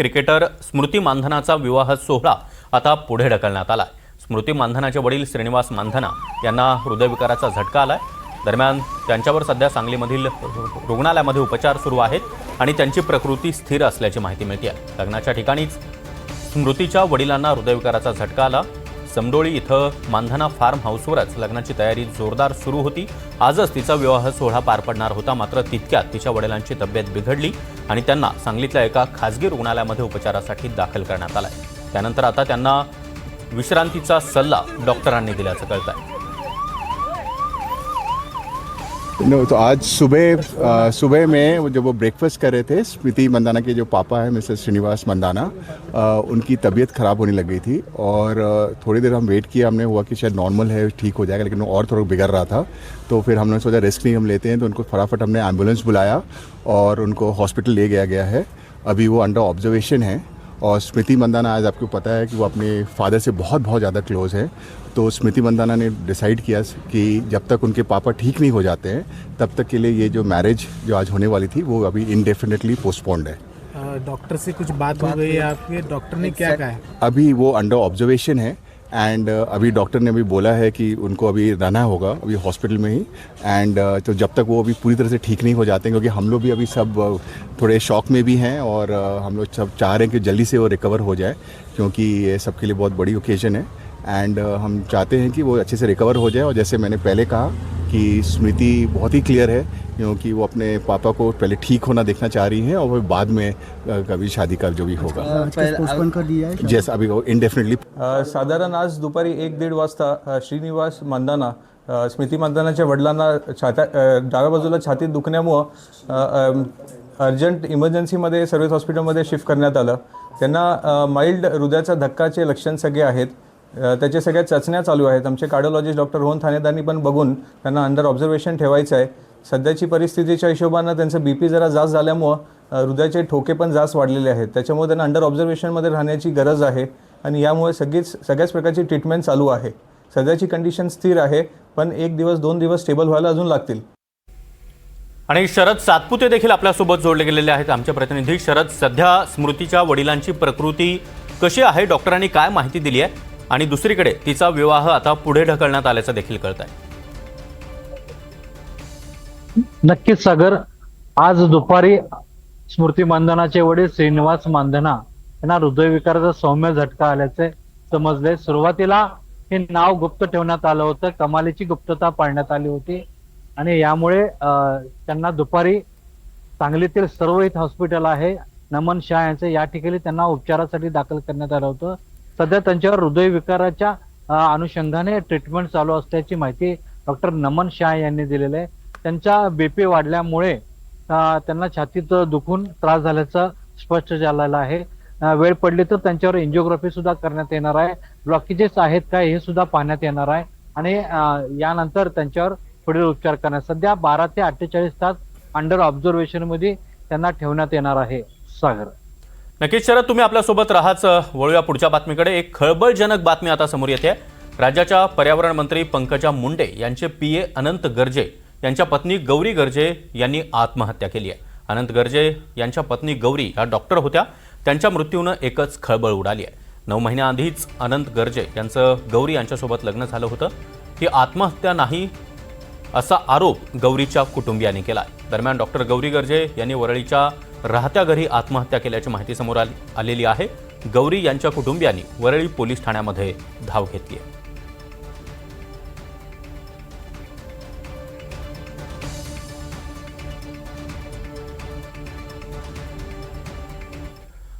Cricketer स्मृती मानधनाचा विवाह सोहळा आता पुढे ढकलण्यात आलाय. स्मृती मानधनाचे वडील श्रीनिवास मानधना यांना हृदयविकाराचा झटका आलाय. दरम्यान त्यांच्यावर सध्या सांगलीमधील रुग्णालयामध्ये उपचार सुरू आहेत आणि त्यांची प्रकृती स्थिर असल्याची माहिती मिळते आहे लग्नाच्या ठिकाणीच स्मृतीच्या वडिलांना हृदयविकाराचा झटका आला. समडोळी इथं मानधना फार्म हाऊसवरच लग्नाची तयारी जोरदार सुरू होती. आजच तिचा विवाह सोहळा पार पडणार होता मात्र तितक्यात तिच्या वडिलांची तब्येत बिघडली आणि त्यांना सांगलीतल्या एका खासगी रुग्णालयामध्ये उपचारासाठी दाखल करण्यात आलाय. त्यानंतर आता त्यांना विश्रांतीचा सल्ला डॉक्टरांनी दिल्याचं कळत आहे नो तो आज सुबह सुबह में जब वो ब्रेकफास्ट कर रहे थे स्मृति मंदाना के जो पापा है मिस्टर श्रीनिवास मंदाना अ, उनकी तबीयत ख़राब होने लग गई थी और थोड़ी देर हम वेट किया हमने हुआ कि शायद नॉर्मल है ठीक हो जाएगा लेकिन वो और थोड़ा बिगड़ रहा था। तो फिर हमने सोचा रिस्क नहीं हम लेते हैं तो उनको फटाफट हमने एंबुलेंस बुलाया और उनको हॉस्पिटल ले गया गया है। अभी वो अंडर ऑब्जर्वेशन है। और स्मृति मंदाना आज आपको पता है कि वो अपने फादर से बहुत बहुत ज़्यादा क्लोज है। तो स्मृति मंदाना ने डिसाइड किया कि जब तक उनके पापा ठीक नहीं हो जाते हैं तब तक के लिए ये जो मैरिज जो आज होने वाली थी वो अभी इनडेफिनेटली पोस्टपोन्ड है। डॉक्टर से कुछ बात हो गई है आपके? डॉक्टर ने क्या कहा? है अभी वो अंडर ऑब्जर्वेशन है। एंड uh, अभी डॉक्टर ने अभी बोला है कि उनको अभी रहना होगा अभी हॉस्पिटल में ही। एंड uh, तो जब तक वो अभी पूरी तरह से ठीक नहीं हो जाते हैं क्योंकि हम लोग भी अभी सब uh, थोड़े शॉक में भी हैं और uh, हम लोग सब चाह रहे हैं कि जल्दी से वो रिकवर हो जाए क्योंकि ये सबके लिए बहुत बड़ी ओकेजन है। एंड uh, हम चाहते हैं कि वो अच्छे से रिकवर हो जाए और जैसे मैंने पहले कहा कि स्मृति बहुत ही क्लियर है क्योंकि वो अपने पापा को पहले ठीक होना देखना चाह रही हैं और वो बाद में कभी शादी का जो भी होगा। पोस्टपोन कर दिया है जैसे अभी वो इनडेफिनेटली साधारण आज दुपारी एक दीड वाजता श्रीनिवास मंदाना स्मृती मंदानाच्या वडिलांना छात्या डाव्या बाजूला छातीत दुखण्यामुळं अर्जंट इमर्जन्सीमध्ये सर्विस हॉस्पिटलमध्ये शिफ्ट करण्यात आलं. त्यांना माइल्ड हृदयाचा धक्काचे लक्षण सगळे आहेत. त्याच्या त्याचे सगळ्या चाचण्या चालू आहेत. आमचे कार्डिओलॉजिस्ट डॉक्टर रोहन ठाणेदारांनी पण बघून त्यांना अंडर ऑब्झर्वेशन ठेवायचं आहे. सध्याची परिस्थितीच्या हिशोबानं त्यांचं बी पी जरा जास्त झाल्यामुळं हृदयाचे ठोके पण जास्त वाढलेले आहेत. त्याच्यामुळे त्यांना अंडर ऑब्झर्वेशनमध्ये राहण्याची गरज आहे आणि यामुळे सगळीच सगळ्याच प्रकारची ट्रीटमेंट चालू आहे. सध्याची कंडिशन स्थिर आहे पण एक दिवस दोन दिवस स्टेबल व्हायला अजून लागतील. आणि शरद सातपुते देखील आपल्यासोबत जोडले गेलेले आहेत आमचे प्रतिनिधी. शरद सध्या स्मृतीच्या वडिलांची प्रकृती कशी आहे? डॉक्टरांनी काय माहिती दिली आहे? आणि दुसरीकडे तिचा विवाह आता पुढे ढकलण्यात आल्याचं देखील कळत आहे नक्कीच सागर. आज दुपारी स्मृती मानधनाचे वडील श्रीनिवास मानधना यांना हृदयविकाराचा सौम्य झटका आल्याचे समजले. सुरुवातीला हे नाव गुप्त ठेवण्यात आलं होतं. कमालीची गुप्तता पाळण्यात आली होती. आणि यामुळे त्यांना दुपारी सांगलीतील सर्वहित हॉस्पिटल आहे. नमन शाह यांचे या ठिकाणी त्यांना उपचारासाठी दाखल करण्यात आलं होतं. सध्या त्यांच्यावर हृदयविकाराच्या अनुषंगाने ट्रीटमेंट चालू असल्याची माहिती डॉक्टर नमन शाह यांनी दिलेली आहे. त्यांच्या बीपी वाढल्यामुळे त्यांना छातीत दुखून त्रास झाल्याचं स्पष्ट झालेलं आहे. वेळ पडली तर त्यांच्यावर एन्जिओग्राफी सुद्धा करण्यात येणार आहे. ब्लॉकेजेस आहेत काय हे सुद्धा पाहण्यात येणार आहे. आणि यानंतर त्यांच्यावर पुढील उपचार करण्यात सध्या बारा ते अठ्ठेचाळीस तास अंडर ऑब्झर्वेशनमध्ये त्यांना ठेवण्यात येणार आहे सागर. नक्कीच शरद तुम्ही आपल्यासोबत राहाच. वळूया पुढच्या बातमीकडे. एक खळबळजनक बातमी आता समोर येते. राज्याच्या पर्यावरण मंत्री पंकजा मुंडे यांचे पी ए अनंत गर्जे यांच्या पत्नी गौरी गर्जे यांनी आत्महत्या केली आहे. अनंत गर्जे यांच्या पत्नी गौरी ह्या डॉक्टर होत्या. त्यांच्या मृत्यूनं एकच खळबळ उडाली आहे. नऊ महिन्याआधीच अनंत गर्जे यांचं गौरी यांच्यासोबत लग्न झालं होतं. ही आत्महत्या नाही असा आरोप गौरीच्या कुटुंबियांनी केला आहे दरम्यान डॉक्टर गौरी गर्जे यांनी वरळीच्या राहत्या घरी आत्महत्या केल्याची माहिती समोर आलेली आहे. गौरी यांच्या कुटुंबियांनी वरळी पोलीस ठाण्यामध्ये धाव घेतली आहे.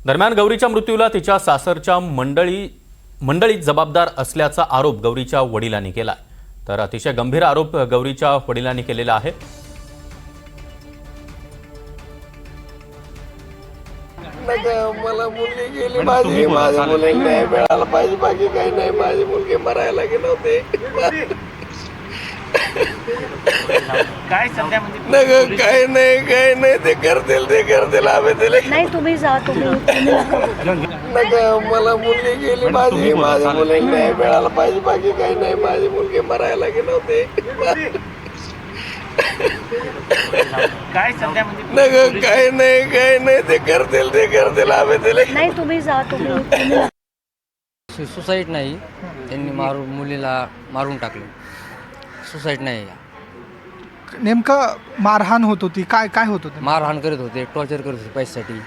दरम्यान गौरीच्या मृत्यूला तिच्या सासरच्या मंडळी मंडळीत जबाबदार असल्याचा आरोप गौरीच्या वडिलांनी केला तर अतिशय गंभीर आरोप गौरीच्या वडिलांनी केलेला आहे. नका मला मुलगी गेली माझी. माझ्या मुलीला नाही मिळालं पाहिजे बाकी काही नाही. माझी मुलगी मरायला गेले होते. काय सध्या म्हणजे काही नाही काही नाही. ते करतील ते करतील. आम्ही दिले नाही तुम्ही जा तुम्ही नका. मला मुलगी गेली माझी. माझ्या मुलीला नाही मिळालं पाहिजे बाकी काही नाही. माझी मुलगी मरायला गेले होते. काय सध्या म्हणजे नग काय नाही काय नाही. ते करतील ते करतील. आम्ही दिले नाही तुम्ही जा तुम्ही सुसाईड नाही. त्यांनी मारून मुलीला मारून टाकलं. सुसाईड नाही. नेमकं मारहाण होत होती. काय काय होत होतं? मारहाण करत होते टॉर्चर करत होते पैशासाठी.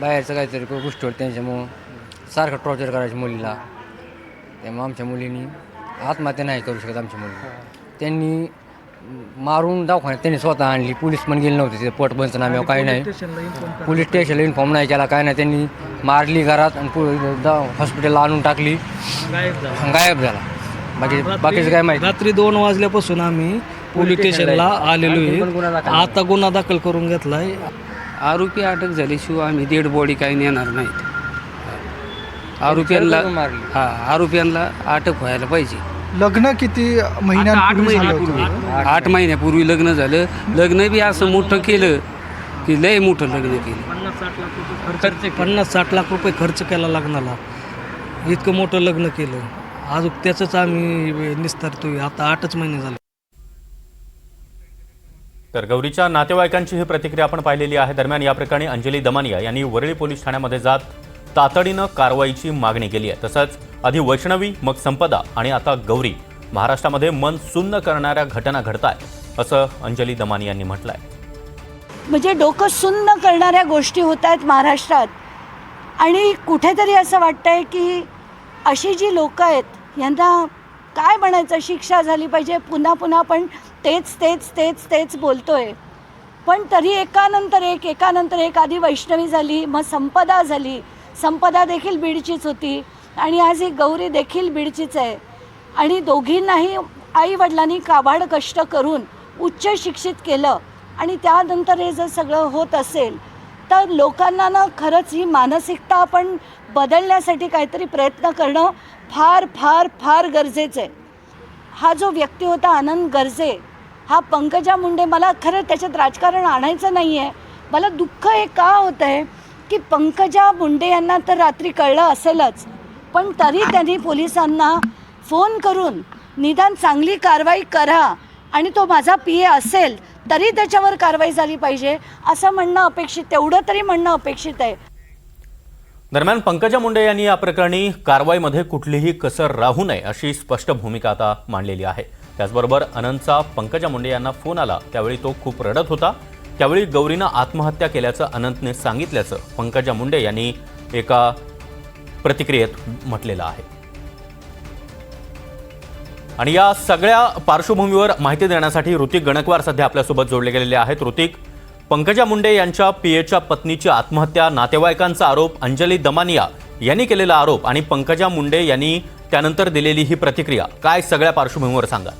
बाहेरचं काहीतरी गो- गोष्टी होत्या त्यांच्यामुळं. सारखं टॉर्चर करायचं मुलीला. त्यामुळे आमच्या मुलीनी आत्महत्या नाही करू शकत आमच्या मुली त्यांनी मारून दवाखान्यात त्यांनी स्वतः आणली. पोलीस पण गेले नव्हते तिथे पोट पंचनाम्यावर काही नाही. पोलीस स्टेशनला इन्फॉर्म नाही केला काय नाही. त्यांनी मारली घरात आणि पो- दा- हॉस्पिटलला आणून टाकली. गायब झाला. बाकी बाकीचं काय माहिती? रात्री दोन वाजल्यापासून आम्ही पोलीस स्टेशनला आलेलो आहे. आता गुन्हा दाखल करून घेतलाय. आरोपी अटक झाल्याशिवाय आम्ही डेड बॉडी काही नेणार नाहीत. आरोपींना मारली. हा आरोपींना अटक व्हायला पाहिजे. लग्न किती महिन्यांपूर्वी झालं होतं? महिन्यापूर्वी आठ महिन्यापूर्वी लग्न झालं. लग्न बी असं मोठं केलं की लय मोठं लग्न केलं. खर्च पन्नास साठ लाख रुपये खर्च केला लग्नाला. इतकं मोठं लग्न केलं. आज त्याचंच आम्ही निस्तारतोय. आता आठच महिने झाले. तर गौरीच्या नातेवाईकांची ही प्रतिक्रिया आपण पाहिलेली आहे. दरम्यान या प्रकरणी अंजली दमानिया यांनी वरळी पोलीस ठाण्यामध्ये जात तातडीनं कारवाईची मागणी केली आहे. तसंच आधी वैष्णवी मग संपदा आणि आता गौरी. महाराष्ट्रामध्ये मन सुन्न करणाऱ्या घटना घडताय असं अंजली दमानी यांनी म्हटलंय. म्हणजे डोकं सुन्न करणाऱ्या गोष्टी होत आहेत महाराष्ट्रात. आणि कुठेतरी असं वाटतंय की अशी जी लोकं आहेत यांना काय म्हणायचं? शिक्षा झाली पाहिजे. पुन्हा पुन्हा आपण तेच तेच तेच तेच बोलतोय. पण तरी एकानंतर एक एकानंतर एक. आधी वैष्णवी झाली मग संपदा झाली. संपदा देखील बीडचीच होती. आणि आज ही गौरी देखील बीडचीच आहे. आणि दोघींनाही आई वडिलांनी काबाड कष्ट करून उच्च शिक्षित केलं आणि त्यानंतर हे जर सगळं होत असेल तर लोकांना ना खरंच ही मानसिकता आपण बदलण्यासाठी काहीतरी प्रयत्न करणं फार फार फार गरजेचं आहे. हा जो व्यक्ती होता आनंद गर्जे हा पंकजा मुंडे मला खरं त्याच्यात राजकारण आणायचं नाही आहे मला दुःख हे का होतं आहे की पंकजा मुंडे यांना तर रात्री कळलं असेलच. पण तरी त्यांनी पोलिसांना फोन करून निदान चांगली कारवाई करा आणि तो माझा पी ए असेल तरी त्याच्यावर कारवाई झाली पाहिजे. असं म्हणणं अपेक्षित तेवढं तरी म्हणणं अपेक्षित आहे. दरम्यान पंकजा मुंडे यांनी या प्रकरणी कारवाईमध्ये कुठलीही कसर राहू नये अशी स्पष्ट भूमिका आता मांडलेली आहे. त्याचबरोबर अनंतचा पंकजा मुंडे यांना फोन आला त्यावेळी तो खूप रडत होता. त्यावेळी गौरीनं आत्महत्या केल्याचं अनंतने सांगितल्याचं पंकजा मुंडे यांनी एका प्रतिक्रियेत म्हटलेलं आहे. आणि या सगळ्या पार्श्वभूमीवर माहिती देण्यासाठी ऋतिक गणकवार सध्या आपल्यासोबत जोडले गेलेले आहेत. ऋतिक पंकजा मुंडे यांच्या पीएच्या पत्नीची आत्महत्या नातेवाईकांचा आरोप अंजली दमानिया यांनी केलेला आरोप आणि पंकजा मुंडे यांनी त्यानंतर दिलेली ही प्रतिक्रिया काय सगळ्या पार्श्वभूमीवर सांगा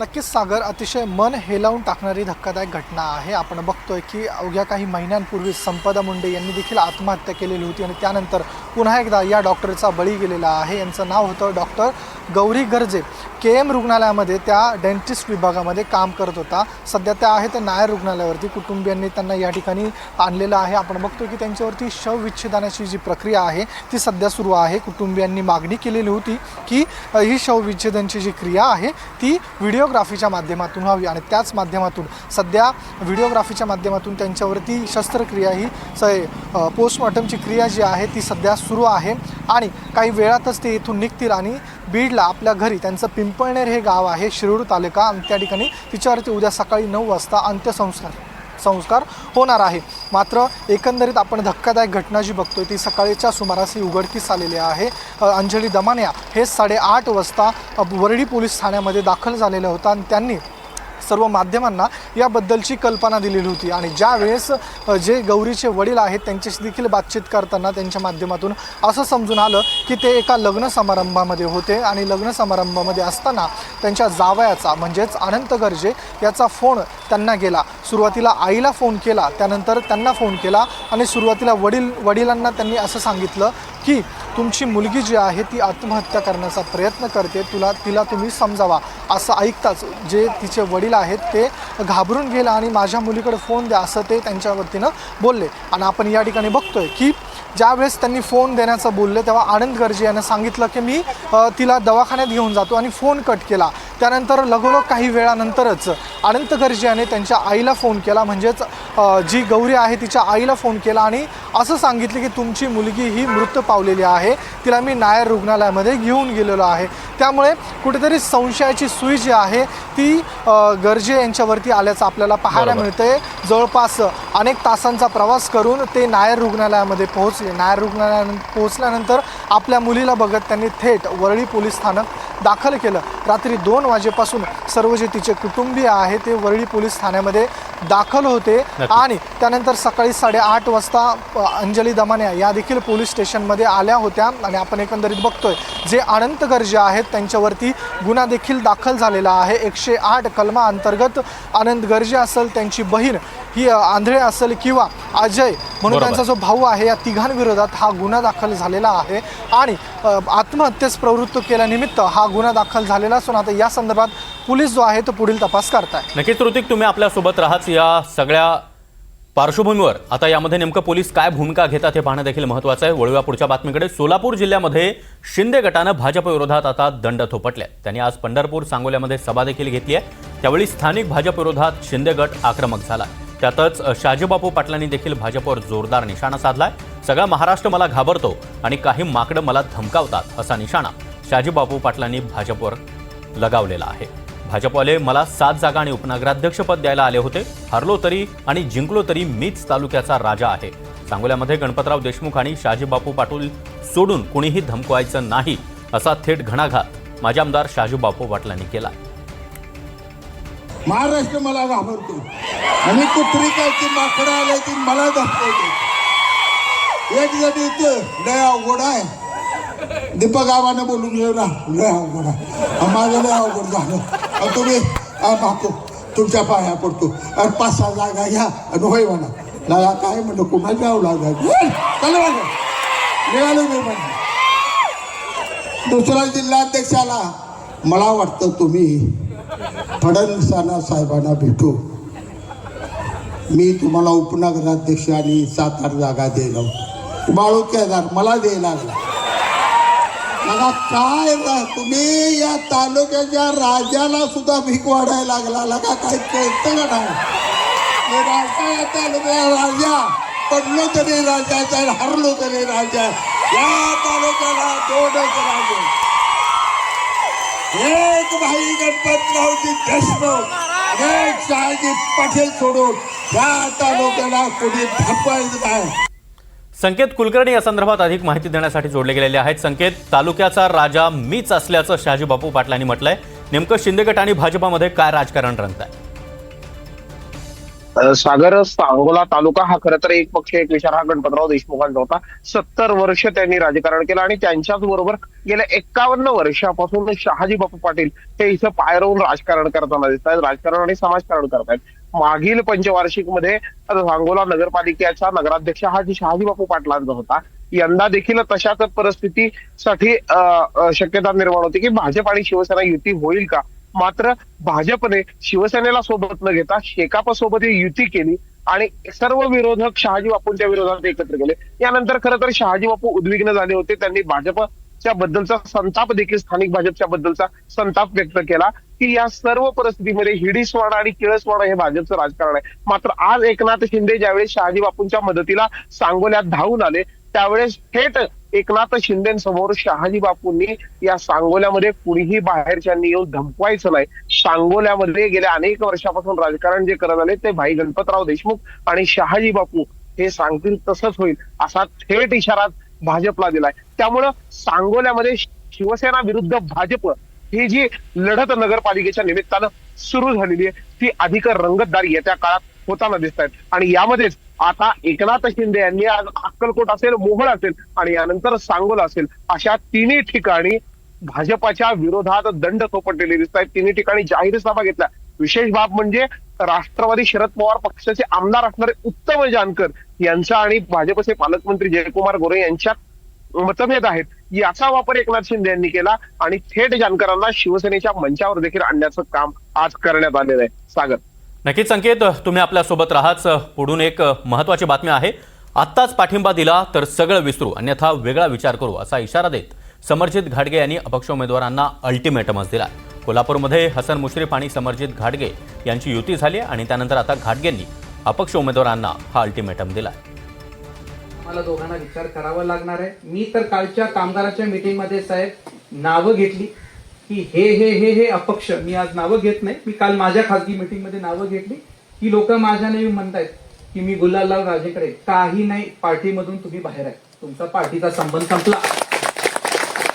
नक्कीच सागर अतिशय मन हेलावून टाकणारी धक्कादायक घटना आहे. आपण बघतोय की अवघ्या काही महिन्यांपूर्वी संपदा मुंडे यांनी देखील आत्महत्या केलेली होती आणि त्यानंतर पुन्हा एकदा या डॉक्टरचा बळी गेलेला आहे. यांचं नाव होतं doctor Gauri Garje. K M रुग्णालयामध्ये त्या डेंटिस्ट विभागामध्ये काम करत होता. सध्या त्या आहेत त्या नायर रुग्णालयावरती. कुटुंबियांनी त्यांना या ठिकाणी आणलेलं आहे. आपण बघतो की त्यांच्यावरती शवविच्छेदनाची जी प्रक्रिया आहे ती सध्या सुरू आहे. कुटुंबियांनी मागणी केलेली होती की ही शवविच्छेदनची जी क्रिया आहे ती व्हिडिओ व्हिडिओग्राफीच्या माध्यमातून व्हावी आणि त्याच माध्यमातून सध्या व्हिडिओग्राफीच्या माध्यमातून त्यांच्यावरती शस्त्रक्रिया ही स पोस्टमॉर्टमची क्रिया जी आहे ती सध्या सुरू आहे. आणि काही वेळातच ते इथून निघतील आणि बीडला आपल्या घरी त्यांचं पिंपळनेर हे गाव आहे शिरूर तालुका. आणि त्या ठिकाणी तिच्यावरती उद्या सकाळी नऊ वाजता अंत्यसंस्कार. संस्कार होणार आहे. मात्र एकंदरीत आपण धक्कादायक घटना जी बघतोय ती सकाळीच्या सुमारास ही उघडकीस आलेली आहे. अंजली दमानिया हे साडेआठ वाजता वरडी पोलीस ठाण्यामध्ये दाखल झालेले होता आणि त्यांनी सर्व माध्यमांना याबद्दलची कल्पना दिलेली होती. आणि ज्यावेळेस जे गौरीचे वडील आहेत त्यांच्याशी देखील बातचीत करताना त्यांच्या माध्यमातून असं समजून आलं की ते एका लग्न समारंभामध्ये होते. आणि लग्न समारंभामध्ये असताना त्यांच्या जावयाचा म्हणजेच अनंत गर्जे याचा फोन त्यांना गेला. सुरुवातीला आईला फोन केला त्यानंतर त्यांना फोन केला आणि सुरुवातीला वडील वडिलांना त्यांनी असं सांगितलं की तुमची मुलगी जी आहे ती आत्महत्या करण्याचा प्रयत्न करते तुला तिला तुम्ही समजावा असं ऐकताच जे तिचे वडील आहेत ते घाबरून गेलं आणि माझ्या मुलीकडे फोन द्या असं ते त्यांच्या वतीनं बोलले. आणि आपण या ठिकाणी बघतोय की ज्यावेळेस त्यांनी फोन देण्याचं बोलले तेव्हा आनंद गर्जे यांना सांगितलं की मी तिला दवाखान्यात घेऊन जातो आणि फोन कट केला. त्यानंतर लगोलग काही वेळानंतरच अनंत गर्जे याने त्यांच्या आईला फोन केला. म्हणजेच जी गौरी आहे तिच्या आईला फोन केला आणि असं सांगितलं की तुमची मुलगी ही मृत पावलेली आहे. तिला मी नायर रुग्णालयामध्ये घेऊन गेलेलो आहे. त्यामुळे कुठेतरी संशयाची सुई जी आहे ती गर्जे यांच्यावरती आल्याचं आपल्याला पाहायला. मिळते जवळपास अनेक तासांचा प्रवास करून ते नायर रुग्णालयामध्ये पोहोचले. नायर रुग्णालयात पोहोचल्यानंतर आपल्या मुलीला बघत त्यांनी थेट वरळी पोलीस स्थानक दाखल केलं. रात्री दोन वाजेपासून सर्व जे तिचे कुटुंबीय आहे ते वरळी पोलीस ठाण्यामध्ये दाखल होते. आणि त्यानंतर सकाळी साडेआठ वाजता अंजली दमाने या देखील पोलीस स्टेशनमध्ये आल्या होत्या आणि आपण एकंदरीत बघतोय जे अनंत गर्जे आहेत त्यांच्यावरती गुन्हा देखील दाखल झालेला आहे. एकशे आठ कलमा अंतर्गत अनंत गर्जे असेल त्यांची बहीण ही आंधळे असेल किंवा अजय म्हणून. त्यांचा जो भाऊ आहे या तिघांविरोधात हा गुन्हा दाखल झालेला आहे. आणि आत्महत्येस प्रवृत्त केल्यानिमित्त हा गुन्हा दाखल झालेला असून आता या संदर्भात पोलीस जो आहे तो पुढील तपास करताय. नक्कीच ऋतिक तुम्ही आपल्यासोबत राहाच या सगळ्या पार्श्वभूमीवर आता यामध्ये नेमकं पोलीस काय भूमिका घेतात हे पाहणं देखील महत्त्वाचं आहे. वळूया पुढच्या बातमीकडे. सोलापूर जिल्ह्यामध्ये शिंदे गटानं भाजप विरोधात आता दंड थोपटले त्यांनी आज पंढरपूर सांगोल्यामध्ये सभा देखील घेतली आहे. त्यावेळी स्थानिक भाजप विरोधात शिंदे गट आक्रमक झाला त्यातच शाजीबापू पाटलांनी देखील भाजपवर जोरदार निशाणा साधलाय. सगळा महाराष्ट्र मला घाबरतो आणि काही माकडं मला धमकावतात असा निशाणा शाजीबापू पाटलांनी भाजपवर लगावलेला आहे. भाजपवाले मला सात जागा आणि उपनगराध्यक्षपद द्यायला आले होते. हरलो तरी आणि जिंकलो तरी मीच तालुक्याचा राजा आहे. सांगोल्यामध्ये गणपतराव देशमुख आणि शाजीबापू पाटील सोडून कुणीही धमकवायचं नाही असा थेट घणाघात माजी आमदार शाजूबापू पाटलांनी केला. महाराष्ट्र मला घाबरतो. आणि कुत्री काय ती माकडं आले ती मला धपकवते एक जण इथं लय अवघड आहे. दीपक गावाने बोलून गेलो ना लय अवघड आहे. माझं लय अवघड झालं. तुम्ही बापू तुमच्या पाया पडतो. अरे पाच सहा जागा घ्या आणि होय म्हणा. लागा काय म्हणलं कुणाला जाऊ लागा चला बघा निघालो मी म्हणा दुसरा जिल्हाध्यक्षाला मला वाटतं तुम्ही फडणवीसांना साहेबांना भेटू. मी तुम्हाला उपनगराध्यक्ष आणि सात आठ जागा द्यायला बाळू केदार मला द्यायला लागला मला काय तुम्ही या तालुक्याच्या राजाला सुद्धा भीक वाढायला लागला. लगा काय कळतं का नाही? राजा या तालुक्याचा राजा. पडलो तरी राजाचा हरलो तरी राजा. या तालुक्याला दोनच राजे. एक भाई गणपतरावजी देशमुख एक शहाजी पाटील सोडून या तालुक्याला कोणी थांबवायचं नाही. संकेत कुलकर्णी या संदर्भात अधिक माहिती देण्यासाठी जोडले गेलेले आहेत. संकेत तालुक्याचा राजा मीच असल्याचं शहाजीबापू पाटलांनी म्हटलंय. नेमकं शिंदे गट आणि भाजपामध्ये काय राजकारण रंगत आहे सागर सांगोला तालुका हा खरं तर एक पक्ष एक विचार हा गणपतराव देशमुखांचा होता. सत्तर वर्ष त्यांनी राजकारण केलं आणि त्यांच्याच बरोबर गेल्या एकावन्न वर्षापासून शहाजी बापू पाटील हे इथं पायरवून राजकारण करताना दिसत आहेत राजकारण आणि समाजकारण करतायत. मागील पंचवार्षिकमध्ये सांगोला नगरपालिकेचा नगराध्यक्ष हा जी शहाजी बापू पाटलांचा होता यंदा देखील तशाच परिस्थितीसाठी शक्यता निर्माण होती की भाजप आणि शिवसेना युती होईल का? मात्र भाजपने शिवसेनेला सोबत न घेता शेकाप सोबत युती केली आणि सर्व विरोधक शहाजी बापूंच्या विरोधात एकत्र केले. यानंतर खरं तर शहाजी बापू उद्विग्न झाले होते. त्यांनी भाजपच्या बद्दलचा संताप देखील स्थानिक भाजपच्या बद्दलचा संताप व्यक्त केला की या सर्व परिस्थितीमध्ये हिडीसवाडा आणि किळसवाडा हे भाजपचं राजकारण आहे. मात्र आज एकनाथ शिंदे ज्यावेळेस शहाजी बापूंच्या मदतीला सांगोल्यात धावून आले त्यावेळेस थेट एकनाथ शिंदेसमोर शहाजी बापूंनी या सांगोल्यामध्ये कुणीही बाहेरच्यांनी येऊन धमकवायचं नाही. सांगोल्यामध्ये गेल्या अनेक वर्षापासून राजकारण जे करत आले ते भाई गणपतराव देशमुख आणि शहाजी बापू हे सांगतील तसंच होईल असा थेट इशारा भाजपला दिलाय. त्यामुळं सांगोल्यामध्ये शिवसेना विरुद्ध भाजप ही जी लढत नगरपालिकेच्या निमित्तानं सुरू झालेली आहे ती अधिक रंगतदार येत्या काळात होताना दिसत आहेत आणि यामध्येच आता एकनाथ शिंदे यांनी आज अक्कलकोट असेल मोहोळ असेल आणि यानंतर सांगोला असेल अशा तिन्ही ठिकाणी भाजपाच्या विरोधात दंड थोपटलेले दिसत आहेत तिन्ही ठिकाणी जाहीर सभा घेतल्या. विशेष बाब म्हणजे राष्ट्रवादी शरद पवार पक्षाचे आमदार असणारे उत्तम जानकर यांचा आणि भाजपचे पालकमंत्री जयकुमार गोरे यांच्या मतभेद आहेत. याचा वापर एकनाथ शिंदे यांनी केला आणि थेट जानकरांना शिवसेनेच्या मंचावर देखील आणण्याचं काम आज करण्यात आलेलं आहे. सागर. नक्कीच संकेत तुम्ही आपल्यासोबत राहाच. पुढून एक महत्वाची बातमी आहे. आत्ताच पाठिंबा दिला तर सगळं विसरू. अन्यथा वेगळा विचार करू असा इशारा देत समरजित घाटगे यांनी अपक्ष उमेदवारांना अल्टिमेटमच दिला कोल्हापूरमध्ये हसन मुश्रीफ आणि समरजित घाटगे यांची युती झाली आणि त्यानंतर आता घाटगेंनी अपक्ष उमेदवारांना हा अल्टिमेटम दिला मला दोघांना विचार करावा लागणार आहे. मी तर कालच्या कामगाराच्या मीटिंगमध्ये साहेब नावं घेतली. की हे हे हे हे अपक्ष. मी आज नावं घेत नाही. मी काल माझ्या खासगी मीटिंगमध्ये नावं घेतली. की लोक माझ्या नेहमी म्हणतायत की मी गुलालराव राजेकडे काही नाही पार्टीमधून तुम्ही बाहेर आहे. तुमचा पार्टीचा संबंध संपला.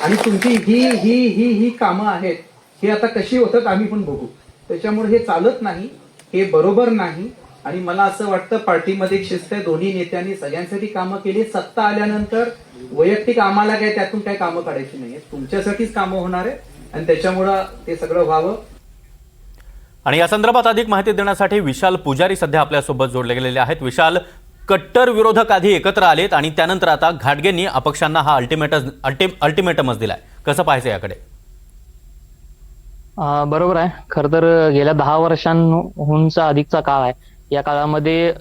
आणि तुमची ही ही ही ही कामं आहेत हे आता कशी होतात आम्ही पण बघू. त्याच्यामुळे हे चालत नाही हे बरोबर नाही. आणि मला असं वाटतं पार्टीमध्ये एक शिस्त आहे दोन्ही नेत्यांनी सगळ्यांसाठी कामं केली. सत्ता आल्यानंतर वैयक्तिक आम्हाला काय त्यातून काय कामं काढायची नाहीये तुमच्यासाठीच कामं होणार आहे आणि त्याच्यामुळं ते सगळं व्हावं. आणि या संदर्भात अधिक माहिती देण्यासाठी विशाल पुजारी सध्या आपल्यासोबत जोडले गेलेले आहेत. विशाल कट्टर विरोधक आधी एकत्र आलेत आणि त्यानंतर आता घाटगेंनी अपक्षांना हा अल्टिमेट अल्टिमेटमच दिलाय. कसं पाहायचं याकडे? अं, बरोबर आहे. खरं तर गेल्या दहा वर्षांहूनचा अधिकचा काळ आहे. या काळामध्ये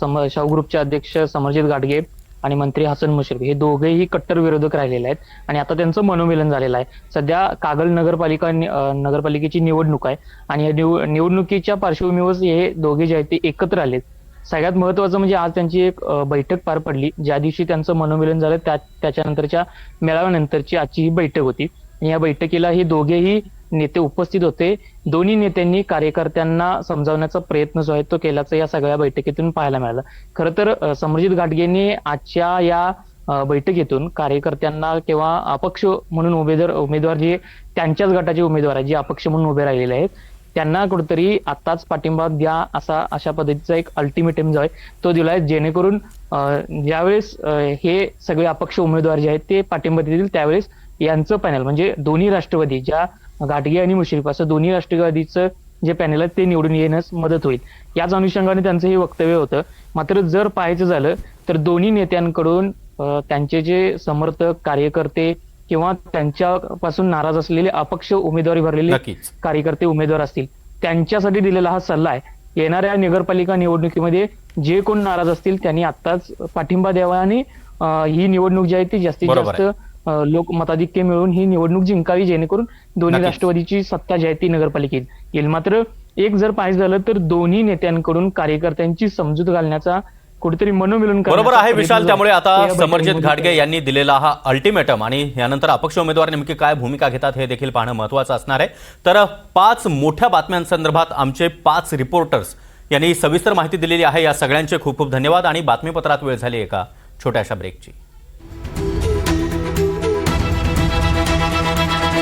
सम शाहू ग्रुपचे अध्यक्ष समरजित गाडगे आणि मंत्री हसन मुश्रीफ हे दोघेही कट्टर विरोधक राहिलेले आहेत. आणि आता त्यांचं मनोमिलन झालेलं आहे. सध्या कागल नगरपालिका नगरपालिकेची निवडणूक आहे. आणि या निव- निवडणुकीच्या पार्श्वभूमीवर हे दोघे जे आहेत ते एकत्र आलेत. सगळ्यात महत्वाचं म्हणजे आज त्यांची एक बैठक पार पडली. ज्या दिवशी त्यांचं मनोमिलन झालं त्या त्याच्यानंतरच्या मेळाव्यानंतरची आजची ही बैठक होती. आणि या बैठकीला हे दोघेही नेते उपस्थित होते. दोन्ही नेत्यांनी कार्यकर्त्यांना समजावण्याचा प्रयत्न जो आहे तो केल्याचं या सगळ्या बैठकीतून पाहायला मिळालं. खरं तर समरजित घाटगेंनी आजच्या या बैठकीतून कार्यकर्त्यांना किंवा अपक्ष म्हणून उमेदवार उमेदवार जे त्यांच्याच गटाचे उमेदवार आहेत जे अपक्ष म्हणून उभे राहिलेले आहेत त्यांना कुठेतरी आताच पाठिंबा द्या असा अशा पद्धतीचा एक अल्टिमेटम जो आहे तो दिलाय. जेणेकरून ज्यावेळेस हे सगळे अपक्ष उमेदवार जे आहेत ते पाठिंबा देतील त्यावेळेस यांचं पॅनल म्हणजे दोन्ही राष्ट्रवादी ज्या घाटगे आणि मुश्रीफ असं दोन्ही राष्ट्रवादीचं जे पॅनल आहे ते निवडून येण्यास मदत होईल. याच अनुषंगाने त्यांचं हे वक्तव्य होतं. मात्र जर पाहायचं झालं तर दोन्ही नेत्यांकडून त्यांचे जे समर्थक कार्यकर्ते किंवा त्यांच्यापासून नाराज असलेले अपक्ष उमेदवारी भरलेले कार्यकर्ते उमेदवार असतील त्यांच्यासाठी दिलेला हा सल्ला आहे. येणाऱ्या नगरपालिका निवडणुकीमध्ये जे कोण नाराज असतील त्यांनी आत्ताच पाठिंबा द्यावा आणि ही निवडणूक जी आहे ती जास्तीत जास्त लोक मताधिक्य मिळवून ही निवडणूक जिंकावी जेणेकरून दोन्ही. राष्ट्रवादीची सत्ता जी आहे ती नगरपालिकेत येईल. मात्र एक जर पाहिजे झालं तर दोन्ही नेत्यांकडून कार्यकर्त्यांची समजूत घालण्याचा कुठेतरी मनोमिलन बरोबर आहे विशाल. त्यामुळे आता समरजित घाटगे यांनी दिलेला हा अल्टिमेटम आणि यानंतर अपक्ष उमेदवार नेमकी काय भूमिका घेतात हे देखील पाहणं महत्त्वाचं असणार आहे. तर पाच मोठ्या बातम्यांसंदर्भात आमचे पाच रिपोर्टर्स यांनी सविस्तर माहिती दिलेली आहे. या सगळ्यांचे खूप खूप धन्यवाद आणि बातमीपत्रात वेळ झाली एका छोट्याशा ब्रेकची